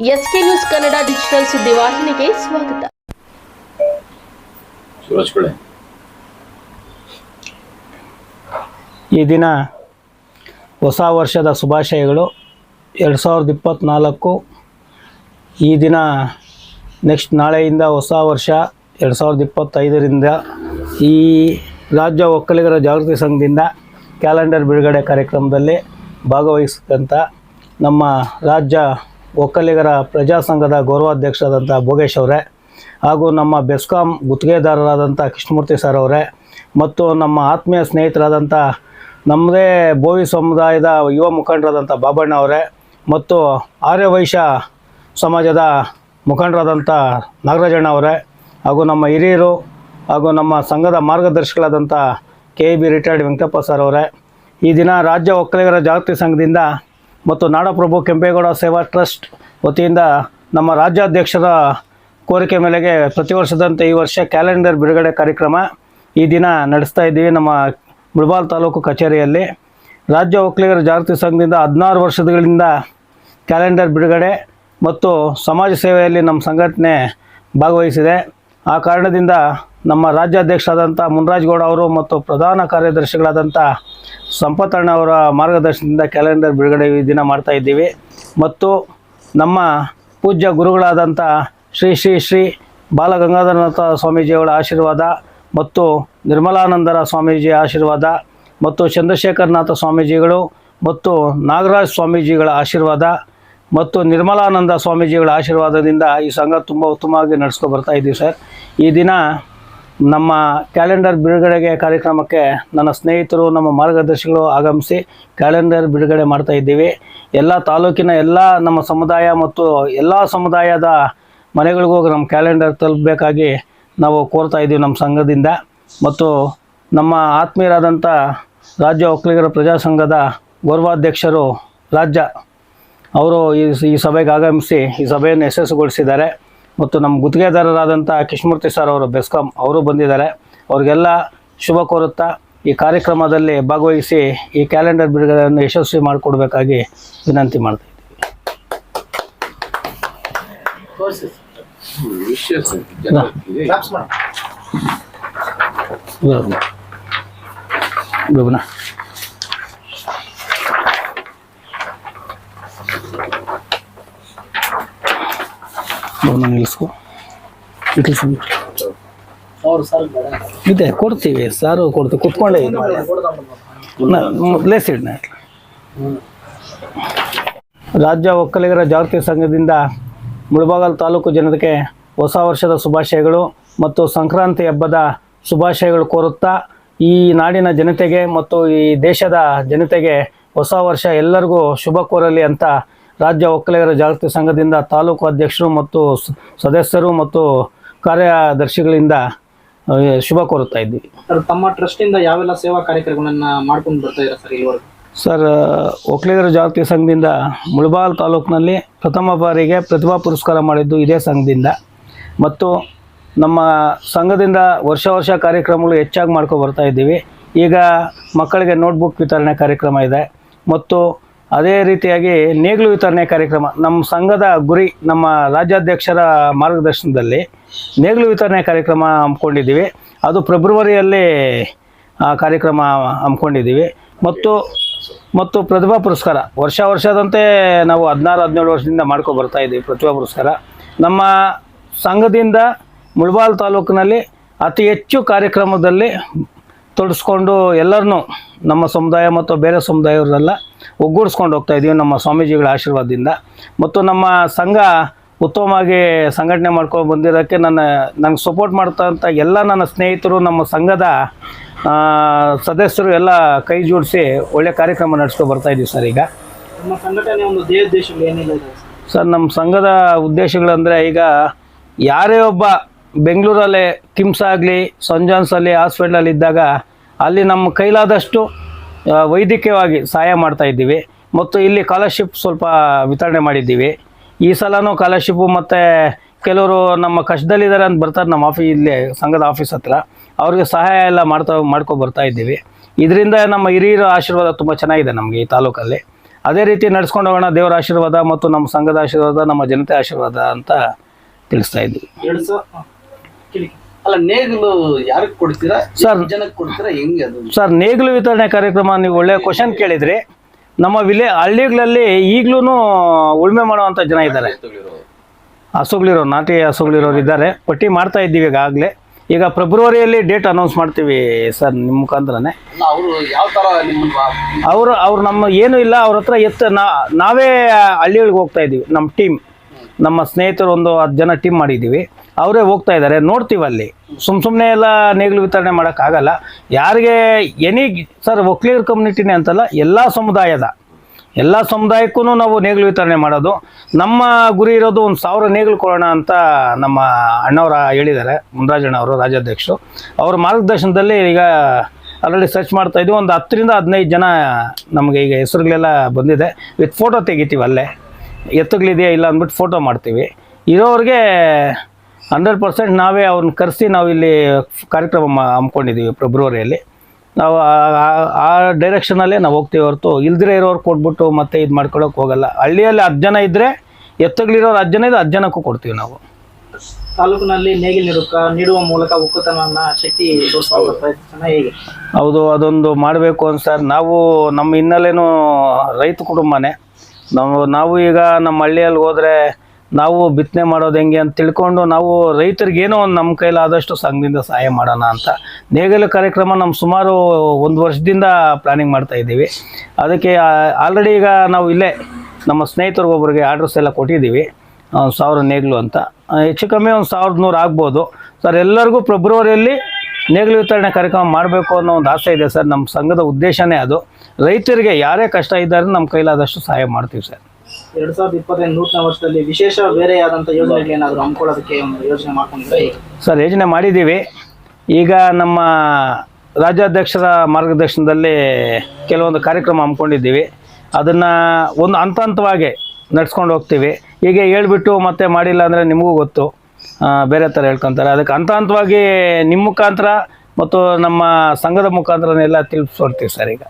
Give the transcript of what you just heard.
S K news Kannada digital ಸುದ್ದಿವಾಹಿನಿಗೆ ಸ್ವಾಗತ. ಈ ದಿನ ಹೊಸ ವರ್ಷದ ಶುಭಾಶಯಗಳು. ಎರಡು ಸಾವಿರದ ಇಪ್ಪತ್ತ್ನಾಲ್ಕು ಈ ದಿನ ನೆಕ್ಸ್ಟ್ ನಾಳೆಯಿಂದ ಹೊಸ ವರ್ಷ ಎರಡು ಸಾವಿರದ ಇಪ್ಪತ್ತೈದರಿಂದ ಈ ರಾಜ್ಯ ಒಕ್ಕಲಿಗರ ಜಾಗೃತಿ ಸಂಘದಿಂದ ಕ್ಯಾಲೆಂಡರ್ ಬಿಡುಗಡೆ ಕಾರ್ಯಕ್ರಮದಲ್ಲಿ ಭಾಗವಹಿಸಿದಂಥ ನಮ್ಮ ರಾಜ್ಯ ಒಕ್ಕಲಿಗರ ಪ್ರಜಾ ಸಂಘದ ಗೌರವಾಧ್ಯಕ್ಷರಾದಂಥ ಭೋಗೇಶ್ ಅವರೇ, ಹಾಗೂ ನಮ್ಮ ಬೆಸ್ಕಾಂ ಗುತ್ತಿಗೆದಾರರಾದಂಥ ಕೃಷ್ಣಮೂರ್ತಿ ಸರ್ ಅವರೇ, ಮತ್ತು ನಮ್ಮ ಆತ್ಮೀಯ ಸ್ನೇಹಿತರಾದಂಥ ನಮ್ಮದೇ ಬೋವಿ ಸಮುದಾಯದ ಯುವ ಮುಖಂಡರಾದಂಥ ಬಾಬಣ್ಣ ಅವರೇ, ಮತ್ತು ಆರ್ಯವೈಶ್ಯ ಸಮಾಜದ ಮುಖಂಡರಾದಂಥ ನಾಗರಾಜಣ್ಣ ಅವರೇ, ಹಾಗೂ ನಮ್ಮ ಹಿರಿಯರು, ಹಾಗೂ ನಮ್ಮ ಸಂಘದ ಮಾರ್ಗದರ್ಶಿಗಳಾದಂಥ K B retired Venkatappa sir ಅವರೇ, ಈ ದಿನ ರಾಜ್ಯ ಒಕ್ಕಲಿಗರ ಜಾಗೃತಿ ಸಂಘದಿಂದ ಮತ್ತು ನಾಡಪ್ರಭು ಕೆಂಪೇಗೌಡ ಸೇವಾ ಟ್ರಸ್ಟ್ ವತಿಯಿಂದ ನಮ್ಮ ರಾಜ್ಯಾಧ್ಯಕ್ಷರ ಕೋರಿಕೆ ಮೇಲೆಗೆ ಪ್ರತಿ ವರ್ಷದಂತೆ ಈ ವರ್ಷ ಕ್ಯಾಲೆಂಡರ್ ಬಿಡುಗಡೆ ಕಾರ್ಯಕ್ರಮ ಈ ದಿನ ನಡೆಸ್ತಾ ಇದ್ದೀವಿ ನಮ್ಮ ಮುಳಬಾಲ್ ತಾಲೂಕು ಕಚೇರಿಯಲ್ಲಿ. ರಾಜ್ಯ ಒಕ್ಕಲಿಗರ ಜಾಗೃತಿ ಸಂಘದಿಂದ ಹದಿನಾರು ವರ್ಷಗಳಿಂದ ಕ್ಯಾಲೆಂಡರ್ ಬಿಡುಗಡೆ ಮತ್ತು ಸಮಾಜ ಸೇವೆಯಲ್ಲಿ ನಮ್ಮ ಸಂಘಟನೆ ಭಾಗವಹಿಸಿದೆ. ಆ ಕಾರಣದಿಂದ ನಮ್ಮ ರಾಜ್ಯಾಧ್ಯಕ್ಷರಾದಂಥ ಮುನ್ರಾಜ್ಗೌಡ ಅವರು ಮತ್ತು ಪ್ರಧಾನ ಕಾರ್ಯದರ್ಶಿಗಳಾದಂಥ ಸಂಪತ್ತಣ್ಣ ಅವರ ಮಾರ್ಗದರ್ಶನದಿಂದ ಕ್ಯಾಲೆಂಡರ್ ಬಿಡುಗಡೆ ದಿನ ಮಾಡ್ತಾ ಇದ್ದೀವಿ. ಮತ್ತು ನಮ್ಮ ಪೂಜ್ಯ ಗುರುಗಳಾದಂಥ ಶ್ರೀ ಶ್ರೀ ಶ್ರೀ ಬಾಲಗಂಗಾಧರನಾಥ ಸ್ವಾಮೀಜಿಯವರ ಆಶೀರ್ವಾದ ಮತ್ತು ನಿರ್ಮಲಾನಂದರ ಸ್ವಾಮೀಜಿಯ ಆಶೀರ್ವಾದ ಮತ್ತು ಚಂದ್ರಶೇಖರನಾಥ ಸ್ವಾಮೀಜಿಗಳು ಮತ್ತು ನಾಗರಾಜ್ ಸ್ವಾಮೀಜಿಗಳ ಆಶೀರ್ವಾದ ಮತ್ತು ನಿರ್ಮಲಾನಂದ ಸ್ವಾಮೀಜಿಗಳ ಆಶೀರ್ವಾದದಿಂದ ಈ ಸಂಘ ತುಂಬ ಉತ್ತಮವಾಗಿ ನಡೆಸ್ಕೊ ಬರ್ತಾ ಇದ್ದೀವಿ ಸರ್. ಈ ದಿನ ನಮ್ಮ ಕ್ಯಾಲೆಂಡರ್ ಬಿಡುಗಡೆಗೆ ಕಾರ್ಯಕ್ರಮಕ್ಕೆ ನನ್ನ ಸ್ನೇಹಿತರು, ನಮ್ಮ ಮಾರ್ಗದರ್ಶಿಗಳು ಆಗಮಿಸಿ ಕ್ಯಾಲೆಂಡರ್ ಬಿಡುಗಡೆ ಮಾಡ್ತಾ ಇದ್ದೀವಿ. ಎಲ್ಲ ತಾಲೂಕಿನ ಎಲ್ಲ ನಮ್ಮ ಸಮುದಾಯ ಮತ್ತು ಎಲ್ಲ ಸಮುದಾಯದ ಮನೆಗಳಿಗೂ ನಮ್ಮ ಕ್ಯಾಲೆಂಡರ್ ತಲುಪಬೇಕಾಗಿ ನಾವು ಕೋರ್ತಾ ಇದ್ದೀವಿ ನಮ್ಮ ಸಂಘದಿಂದ. ಮತ್ತು ನಮ್ಮ ಆತ್ಮೀಯರಾದಂಥ ರಾಜ್ಯ ಒಕ್ಕಲಿಗರ ಪ್ರಜಾ ಸಂಘದ ಗೌರವಾಧ್ಯಕ್ಷರು ರಾಜ್ಯ, ಅವರು ಈ ಈ ಸಭೆಗೆ ಆಗಮಿಸಿ ಈ ಸಭೆಯನ್ನು ಯಶಸ್ಸುಗೊಳಿಸಿದ್ದಾರೆ ಮತ್ತು ನಮ್ಮ ಗುತ್ತಿಗೆದಾರರಾದಂಥ ಕೃಷ್ಣಮೂರ್ತಿ ಸರ್ ಅವರು ಬೆಸ್ಕಾಂ ಅವರು ಬಂದಿದ್ದಾರೆ. ಅವರಿಗೆಲ್ಲ ಶುಭ ಕೋರುತ್ತಾ ಈ ಕಾರ್ಯಕ್ರಮದಲ್ಲಿ ಭಾಗವಹಿಸಿ ಈ ಕ್ಯಾಲೆಂಡರ್ ಬಿಡುಗಡೆಯನ್ನು ಯಶಸ್ವಿ ಮಾಡಿಕೊಡ್ಬೇಕಾಗಿ ವಿನಂತಿ ಮಾಡ್ತಾ ಇದ್ದೀವಿ ಗಮನ ನಿಲ್ಲಿಸ್ಕೊ. ಇದೆ, ಕೊಡ್ತೀವಿ. ಸಾರು ಕೊಡ್ತೀವಿ ಕುತ್ಕೊಂಡೇ ಲೇಸಿಡ್ನ ರಾಜ್ಯ ಒಕ್ಕಲಿಗರ ಜಾಗೃತಿ ಸಂಘದಿಂದ ಮುಳಬಾಗಲ್ ತಾಲೂಕು ಜನತೆಗೆ ಹೊಸ ವರ್ಷದ ಶುಭಾಶಯಗಳು ಮತ್ತು ಸಂಕ್ರಾಂತಿ ಹಬ್ಬದ ಶುಭಾಶಯಗಳು ಕೋರುತ್ತಾ ಈ ನಾಡಿನ ಜನತೆಗೆ ಮತ್ತು ಈ ದೇಶದ ಜನತೆಗೆ ಹೊಸ ವರ್ಷ ಎಲ್ಲರಿಗೂ ಶುಭ ಕೋರಲಿ ಅಂತ ರಾಜ್ಯ ಒಕ್ಕಲಿಗರ ಜಾಗೃತಿ ಸಂಘದಿಂದ ತಾಲೂಕು ಅಧ್ಯಕ್ಷರು ಮತ್ತು ಸದಸ್ಯರು ಮತ್ತು ಕಾರ್ಯದರ್ಶಿಗಳಿಂದ ಶುಭ ಕೋರುತ್ತಾ ಇದ್ದೀವಿ. ಸರ್ ತಮ್ಮ ಟ್ರಸ್ಟಿಂದ ಯಾವೆಲ್ಲ ಸೇವಾ ಕಾರ್ಯಕ್ರಮಗಳನ್ನು ಮಾಡ್ಕೊಂಡು ಬರ್ತಾ ಇದ್ದಾರೆ ಸರ್ ಇಲ್ಲಿವರೆಗೂ? ಸರ್ ಒಕ್ಕಲಿಗರ ಜಾಗೃತಿ ಸಂಘದಿಂದ ಮುಳಬಾಲ್ ತಾಲೂಕಿನಲ್ಲಿ ಪ್ರಥಮ ಬಾರಿಗೆ ಪ್ರತಿಭಾ ಪುರಸ್ಕಾರ ಮಾಡಿದ್ದು ಇದೇ ಸಂಘದಿಂದ. ಮತ್ತು ನಮ್ಮ ಸಂಘದಿಂದ ವರ್ಷ ವರ್ಷ ಕಾರ್ಯಕ್ರಮಗಳು ಹೆಚ್ಚಾಗಿ ಮಾಡ್ಕೊ ಬರ್ತಾ ಇದ್ದೀವಿ. ಈಗ ಮಕ್ಕಳಿಗೆ ನೋಟ್ಬುಕ್ ವಿತರಣೆ ಕಾರ್ಯಕ್ರಮ ಇದೆ. ಮತ್ತು ಅದೇ ರೀತಿಯಾಗಿ ನೇಗಿಲು ವಿತರಣೆ ಕಾರ್ಯಕ್ರಮ ನಮ್ಮ ಸಂಘದ ಗುರಿ ನಮ್ಮ ರಾಜ್ಯಾಧ್ಯಕ್ಷರ ಮಾರ್ಗದರ್ಶನದಲ್ಲಿ ನೇಗಿಲು ವಿತರಣೆ ಕಾರ್ಯಕ್ರಮ ಹಮ್ಮಿಕೊಂಡಿದ್ದೀವಿ. ಅದು ಫೆಬ್ರವರಿಯಲ್ಲಿ ಕಾರ್ಯಕ್ರಮ ಹಮ್ಮಿಕೊಂಡಿದ್ದೀವಿ. ಮತ್ತು ಮತ್ತು ಪ್ರತಿಭಾ ಪುರಸ್ಕಾರ, ವರ್ಷ ವರ್ಷದಂತೆ ನಾವು ಹದಿನಾರು, ಹದಿನೇಳು ವರ್ಷದಿಂದ ಮಾಡ್ಕೊ ಬರ್ತಾ ಇದ್ದೀವಿ ಪ್ರತಿಭಾ ಪುರಸ್ಕಾರ. ನಮ್ಮ ಸಂಘದಿಂದ ಮುಳಬಾಲ್ ತಾಲೂಕಿನಲ್ಲಿ ಅತಿ ಹೆಚ್ಚು ಕಾರ್ಯಕ್ರಮದಲ್ಲಿ ತೊಡಸ್ಕೊಂಡು ಎಲ್ಲರನ್ನೂ ನಮ್ಮ ಸಮುದಾಯ ಮತ್ತು ಬೇರೆ ಸಮುದಾಯವರೆಲ್ಲ ಒಗ್ಗೂಡಿಸ್ಕೊಂಡು ಹೋಗ್ತಾ ಇದ್ದೀವಿ ನಮ್ಮ ಸ್ವಾಮೀಜಿಗಳ ಆಶೀರ್ವಾದದಿಂದ. ಮತ್ತು ನಮ್ಮ ಸಂಘ ಉತ್ತಮವಾಗಿ ಸಂಘಟನೆ ಮಾಡ್ಕೊಂಡು ಬಂದಿರೋಕ್ಕೆ ನನ್ನ ನಂಗೆ ಸಪೋರ್ಟ್ ಮಾಡ್ತಂಥ ಎಲ್ಲ ನನ್ನ ಸ್ನೇಹಿತರು ನಮ್ಮ ಸಂಘದ ಸದಸ್ಯರು ಎಲ್ಲ ಕೈ ಜೋಡಿಸಿ ಒಳ್ಳೆ ಕಾರ್ಯಕ್ರಮ ನಡೆಸ್ಕೊಂಡು ಬರ್ತಾ ಇದ್ದೀವಿ ಸರ್ ಈಗ. ನಮ್ಮ ಸಂಘಟನೆ ಒಂದು ಏನೆಲ್ಲ ಸರ್ ನಮ್ಮ ಸಂಘದ ಉದ್ದೇಶಗಳಂದರೆ ಈಗ ಯಾರೇ ಒಬ್ಬ ಬೆಂಗಳೂರಲ್ಲಿ ಕಿಮ್ಸ್ ಆಗಲಿ ಸಂಜಾನ್ಸಲ್ಲಿ ಹಾಸ್ಪಿಟ್ಲಲ್ಲಿ ಇದ್ದಾಗ ಅಲ್ಲಿ ನಮ್ಮ ಕೈಲಾದಷ್ಟು ವೈದ್ಯಕೀಯವಾಗಿ ಸಹಾಯ ಮಾಡ್ತಾ ಇದ್ದೀವಿ. ಮತ್ತು ಇಲ್ಲಿ ಸ್ಕಾಲರ್ಶಿಪ್ ಸ್ವಲ್ಪ ವಿತರಣೆ ಮಾಡಿದ್ದೀವಿ. ಈ ಸಲನೂ ಸ್ಕಾಲರ್ಶಿಪ್ಪು ಮತ್ತು ಕೆಲವರು ನಮ್ಮ ಕಷ್ಟದಲ್ಲಿದ್ದಾರೆ ಅಂತ ಬರ್ತಾರೆ ನಮ್ಮ ಆಫೀಸ್ ಇಲ್ಲಿ ಸಂಘದ ಆಫೀಸ್ ಹತ್ರ. ಅವ್ರಿಗೆ ಸಹಾಯ ಎಲ್ಲ ಮಾಡ್ತಾ, ಮಾಡ್ಕೊ ಬರ್ತಾ ಇದ್ದೀವಿ. ಇದರಿಂದ ನಮ್ಮ ಹಿರಿಯರ ಆಶೀರ್ವಾದ ತುಂಬ ಚೆನ್ನಾಗಿದೆ ನಮಗೆ ಈ ತಾಲೂಕಲ್ಲಿ. ಅದೇ ರೀತಿ ನಡ್ಸ್ಕೊಂಡು ಹೋಗೋಣ, ದೇವರ ಆಶೀರ್ವಾದ ಮತ್ತು ನಮ್ಮ ಸಂಘದ ಆಶೀರ್ವಾದ, ನಮ್ಮ ಜನತೆ ಆಶೀರ್ವಾದ ಅಂತ ತಿಳಿಸ್ತಾ ಇದ್ವಿ ಅಲ್ಲ ನೇಗಿಲು ಯಾರಿಗೆ ಕೊಡ್ತೀರಾ? ಸರ್. ಜನಕ್ಕೆ ಕೊಡ್ತೀರಾ? ಹೆಂಗೆ ಅದು? ಸರ್ ನೇಗಿಲು ವಿತರಣೆ ಕಾರ್ಯಕ್ರಮ ನೀವು ಒಳ್ಳೆ ಕ್ವಶನ್ ಕೇಳಿದ್ರಿ. ನಮ್ಮ ವಿಲೆ ಹಳ್ಳಿಗಳಲ್ಲಿ ಈಗಲೂ ಉಳುಮೆ ಮಾಡುವಂತ ಜನ ಇದ್ದಾರೆ. ಹಸುಗಳಿರೋ ನಾಟಿ ಹಸುಗಳಿರೋರು ಇದ್ದಾರೆ. ಪಟ್ಟಿ ಮಾಡ್ತಾ ಇದ್ದೀವಿ ಈಗಾಗಲೇ. ಈಗ ಫೆಬ್ರವರಿಯಲ್ಲಿ ಡೇಟ್ ಅನೌನ್ಸ್ ಮಾಡ್ತೀವಿ ಸರ್ ನಿಮ್ಮ ಮುಖಾಂತರನೇ. ಅವರು ಯಾವ ನಿಮ್ಮನ್ನ ಅವರು ಅವ್ರು ನಮ್ಮ ಏನೂ ಇಲ್ಲ ಅವ್ರ ಹತ್ರ ಎತ್ತ ನಾವೇ ಹಳ್ಳಿಗಳಿಗೆ ಹೋಗ್ತಾ ಇದ್ದೀವಿ ನಮ್ಮ ಟೀಮ್ ನಮ್ಮ ಸ್ನೇಹಿತರು ಒಂದು ಹತ್ತು ಜನ ಟೀಮ್ ಮಾಡಿದ್ದೀವಿ. ಅವರೇ ಹೋಗ್ತಾ ಇದ್ದಾರೆ. ನೋಡ್ತೀವಿ ಅಲ್ಲಿ. ಸುಮ್ಮ ಸುಮ್ಮನೆ ಎಲ್ಲ ನೇಗಿಲು ವಿತರಣೆ ಮಾಡೋಕ್ಕಾಗಲ್ಲ ಯಾರಿಗೆ ಎನಿ ಸರ್ ಒಕ್ಲಿಗರ್ ಕಮ್ಯುನಿಟಿನೇ ಅಂತಲ್ಲ, ಎಲ್ಲ ಸಮುದಾಯದ. ಎಲ್ಲ ಸಮುದಾಯಕ್ಕೂ ನಾವು ನೇಗಿಲು ವಿತರಣೆ ಮಾಡೋದು. ನಮ್ಮ ಗುರಿ ಇರೋದು ಒಂದು ಸಾವಿರ ನೇಗಿಲು ಕೊಡೋಣ ಅಂತ ನಮ್ಮ ಅಣ್ಣವರ ಹೇಳಿದ್ದಾರೆ. ಮುನ್ರಾಜಣ್ಣವರು ರಾಜ್ಯಾಧ್ಯಕ್ಷರು. ಅವ್ರ ಮಾರ್ಗದರ್ಶನದಲ್ಲಿ ಈಗ ಆಲ್ರೆಡಿ ಸರ್ಚ್ ಮಾಡ್ತಾ ಇದ್ವಿ. ಒಂದು ಹತ್ತರಿಂದ ಹದಿನೈದು ಜನ ನಮಗೆ ಈಗ ಹೆಸರುಗಳೆಲ್ಲ ಬಂದಿದೆ. ವಿತ್ ಫೋಟೋ ತೆಗಿತೀವಿ ಅಲ್ಲೇ. ಎತ್ತುಗಳಿದೆಯಾ ಇಲ್ಲ ಅಂದ್ಬಿಟ್ಟು ಫೋಟೋ ಮಾಡ್ತೀವಿ. ಇರೋರಿಗೆ ಹಂಡ್ರೆಡ್ ಪರ್ಸೆಂಟ್ ನಾವೇ ಅವ್ರನ್ನ ಕರೆಸಿ ನಾವು ಇಲ್ಲಿ ಕಾರ್ಯಕ್ರಮ ಹಮ್ಮಿಕೊಂಡಿದ್ದೀವಿ ಫೆಬ್ರವರಿಯಲ್ಲಿ. ನಾವು ಆ- ಡೈರೆಕ್ಷನಲ್ಲೇ ನಾವು ಹೋಗ್ತೀವಿ ಹೊರತು. ಇಲ್ದಿರೇ ಇರೋರು ಕೊಟ್ಬಿಟ್ಟು ಮತ್ತೆ ಇದು ಮಾಡ್ಕೊಳಕ್ಕೆ ಹೋಗಲ್ಲ. ಹಳ್ಳಿಯಲ್ಲಿ ಹತ್ತು ಜನ ಇದ್ದರೆ ಎತ್ತಗಳಿರೋರು ಹತ್ತು ಜನ ಇದ್ರೆ ಹತ್ತು ಜನಕ್ಕೂ ಕೊಡ್ತೀವಿ ನಾವು. ತಾಲೂಕಿನಲ್ಲಿ ನೇಗಿಲು ನೀಡುವ ಮೂಲಕ ಒಕ್ಕೂತನವನ್ನ ಶಕ್ತಿ ಹೇಗೆ? ಹೌದು ಅದೊಂದು ಮಾಡಬೇಕು ಅಂತ ಸರ್. ನಾವು ನಮ್ಮ ಹಿನ್ನೆಲೆನೂ ರೈತ ಕುಟುಂಬನೇ. ನಾವು ನಾವು ಈಗ ನಮ್ಮ ಹಳ್ಳಿಯಲ್ಲಿ ಹೋದರೆ ನಾವು ಬಿತ್ತನೆ ಮಾಡೋದು ಹೆಂಗೆ ಅಂತ ತಿಳ್ಕೊಂಡು ನಾವು ರೈತರಿಗೇನೋ ಒಂದು ನಮ್ಮ ಕೈಲಾದಷ್ಟು ಸಂಘದಿಂದ ಸಹಾಯ ಮಾಡೋಣ ಅಂತ. ನೇಗಲು ಕಾರ್ಯಕ್ರಮ ನಮ್ಮ ಸುಮಾರು ಒಂದು ವರ್ಷದಿಂದ ಪ್ಲಾನಿಂಗ್ ಮಾಡ್ತಾ ಇದ್ದೀವಿ. ಅದಕ್ಕೆ ಆಲ್ರೆಡಿ ಈಗ ನಾವು ಇಲ್ಲೇ ನಮ್ಮ ಸ್ನೇಹಿತರಿಗೊಬ್ಬರಿಗೆ ಆರ್ಡರ್ಸ್ ಎಲ್ಲ ಕೊಟ್ಟಿದ್ದೀವಿ. ಒಂದು ಸಾವಿರ ನೇಗಿಲು ಅಂತ. ಹೆಚ್ಚು ಕಮ್ಮಿ ಒಂದು ಸಾವಿರದ ನೂರು ಆಗ್ಬೋದು. ಸರ್, ಎಲ್ಲರಿಗೂ ಫೆಬ್ರವರಿಯಲ್ಲಿ ನೇಗಿಲು ವಿತರಣೆ ಕಾರ್ಯಕ್ರಮ ಮಾಡಬೇಕು ಅನ್ನೋ ಒಂದು ಆಸೆ ಇದೆ ಸರ್. ನಮ್ಮ ಸಂಘದ ಉದ್ದೇಶನೇ ಅದು. ರೈತರಿಗೆ ಯಾರೇ ಕಷ್ಟ ಇದ್ದಾರೆ ನಮ್ಮ ಕೈಲಾದಷ್ಟು ಸಹಾಯ ಮಾಡ್ತೀವಿ ಸರ್. ಎರಡ್ ಸಾವಿರದ ಇಪ್ಪತ್ತೈದು ನೂತನ ವರ್ಷದಲ್ಲಿ ವಿಶೇಷ ಬೇರೆಯಾದಂತ ಯೋಜನೆಗಳೇನಾದ್ರು ಹಮ್ಮಿಕೊಳ್ಳೋದಕ್ಕೆ ಒಂದು ಯೋಜನೆ ಮಾಡ್ಕೊಂಡಿದ್ರೆ ಸರ್. ಯೋಜನೆ ಮಾಡಿದ್ದೀವಿ. ಈಗ ನಮ್ಮ ರಾಜ್ಯಾಧ್ಯಕ್ಷರ ಮಾರ್ಗದರ್ಶನದಲ್ಲಿ ಕೆಲವೊಂದು ಕಾರ್ಯಕ್ರಮ ಹಮ್ಮಿಕೊಂಡಿದ್ದೀವಿ. ಅದನ್ನು ಒಂದು ಹಂತ ಹಂತವಾಗಿ ನಡ್ಸ್ಕೊಂಡು ಹೋಗ್ತೀವಿ. ಹೀಗೆ ಹೇಳ್ಬಿಟ್ಟು ಮತ್ತೆ ಮಾಡಿಲ್ಲ ಅಂದರೆ ನಿಮಗೂ ಗೊತ್ತು. ಬೇರೆ ಥರ ಹೇಳ್ಕೊತಾರೆ. ಅದಕ್ಕೆ ಹಂತ ಹಂತವಾಗಿ ನಿಮ್ಮ ಮುಖಾಂತರ ಮತ್ತು ನಮ್ಮ ಸಂಘದ ಮುಖಾಂತರನೆಲ್ಲ ತಿಳಿಸ್ಕೊಡ್ತೀವಿ ಸರ್ ಈಗ.